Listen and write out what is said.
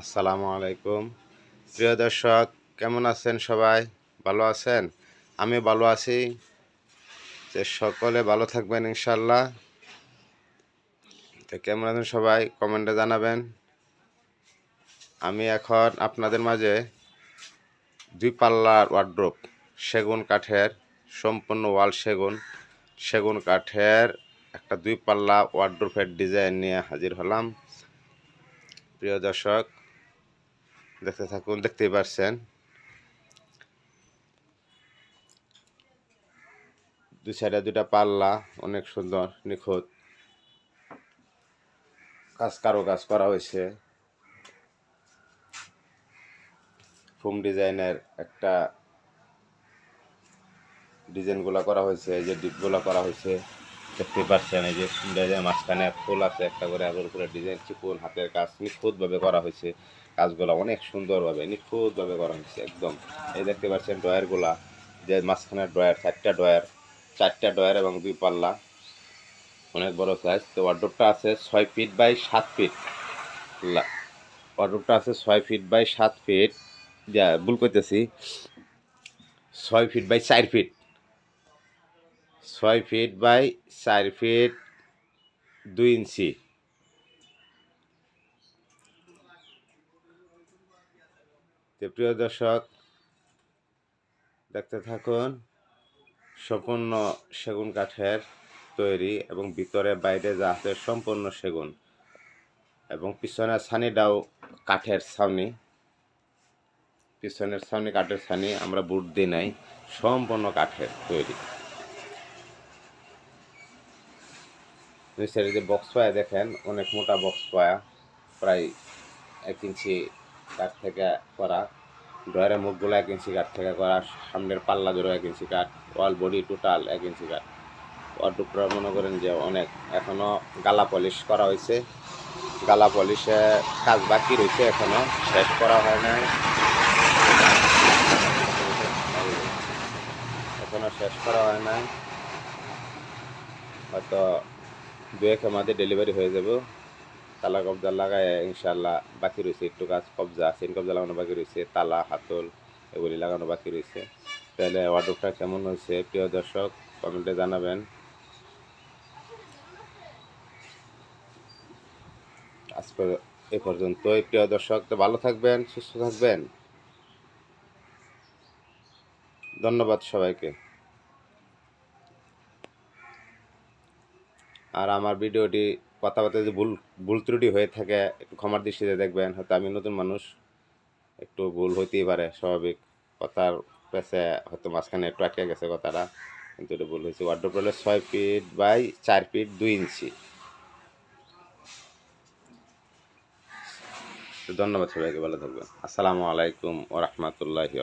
আসসালামু আলাইকুম। প্রিয় দর্শক, কেমন আছেন সবাই? ভালো আছেন? আমি ভালো আছি। যে সকলে ভালো থাকবেন ইনশাল্লাহ তো কেমন আছেন সবাই? কমেন্টে জানাবেন। আমি এখন আপনাদের মাঝে দুই পাল্লার ওয়ার্ড্রোপ সেগুন কাঠের, সম্পূর্ণ ওয়াল সেগুন সেগুন কাঠের একটা দুই পাল্লা ওয়ার্ড্রোপের ডিজাইন নিয়ে হাজির হলাম। প্রিয় দর্শক দেখতে থাকুন, দেখতেই পারছেন। দুই সাইডে দুটা পাল্লা, অনেক সুন্দর, নিখুঁত। কাজ কারও কাজ করা হয়েছে। ফুম ডিজাইনের একটা ডিজাইনগুলো করা হয়েছে, এই যে ডিপগুলো করা হয়েছে। দেখতে পাচ্ছেন এই যে ডিজাইন মাঝখানে ফুল আছে, একটা করে আবার উপরে ডিজাইন, চিকুন, হাতের কাজ নিখুঁতভাবে করা হয়েছে। কাজগুলো অনেক সুন্দরভাবে, নিখুঁতভাবে করা হয়েছে, একদম। এই দেখতে পাচ্ছেন ড্রয়ারগুলা, যে মাঝখানে ড্রয়ার, চারটা ড্রয়ার চারটা ড্রয়ার এবং দুই পাল্লা। অনেক বড় সাইজ তো ওয়ার্ড্রোপটা আছে ছয় ফিট বাই সাত ফিট ওয়ার্ড্রোপটা আছে ছয় ফিট বাই সাত ফিট যা, ভুল করতেছি ছয় ফিট বাই চার ফিট ছয় ফিট বাই চার ফিট দুই ইঞ্চি। তো প্রিয় দর্শক, দেখতে থাকুন, সম্পূর্ণ সেগুন কাঠের তৈরি এবং ভিতরে বাইরে যা আছে সম্পূর্ণ সেগুন এবং পিছনের ছানিটাও কাঠের ছাউনি পিছনের ছাউনি কাঠের ছানি আমরা বুট দিই নাই, সম্পূর্ণ কাঠের তৈরি। নিচের যে বক্স পায়া, দেখেন, অনেক মোটা বক্স পায়া, প্রায় এক ইঞ্চি কাঠ থেকে করা ডয়ারের মুখগুলো এক ইঞ্চি কাঠ থেকে করা, সামনের পাল্লা জোড়ো এক ইঞ্চি কাঠ, ওয়াল বডি টোটাল এক ইঞ্চি কাঠ। ওয়ার্ডরোবটা মনে করেন যে অনেক। এখনও গালা পলিশ করা হয়েছে। গালা পলিশে কাজ বাকি রয়েছে এখনও শেষ করা হয় নাই। এখনও শেষ করা হয় নাই। হয়তো দু একের মধ্যে ডেলিভারি হয়ে যাবে। তালা কবজা লাগায় ইনশাল্লাহ বাকি রয়েছে একটু গাছ কবজা চেন কবজা লাগানো বাকি রয়েছে তালা, হাতল এগুলি লাগানো বাকি রয়েছে তাহলে ওয়ার্ডরোবটা কেমন হয়েছে? প্রিয় দর্শক, কমেন্টে জানাবেন। আজকে এ পর্যন্তই। প্রিয় দর্শক, তো ভালো থাকবেন, সুস্থ থাকবেন। ধন্যবাদ সবাইকে। আর আমার ভিডিওটি কথাবার্তা যদি ভুল ভুল ত্রুটি হয়ে থাকে, একটু ক্ষমার দৃষ্টিতে দেখবেন, হয়তো আমি নতুন মানুষ, একটু ভুল হইতেই পারে, স্বাভাবিক কথার পেছে হয়তো মাঝখানে একটু আটকে গেছে কথাটা, কিন্তু এটা ভুল হয়েছে। ওয়ার্ড্রোপ হলে ছয় ফিট বাই চার ফিট দুই ইঞ্চি। ধন্যবাদ সবাইকে, ভালো থাকবেন। আসসালামু আলাইকুম ও রহমতুল্লাহি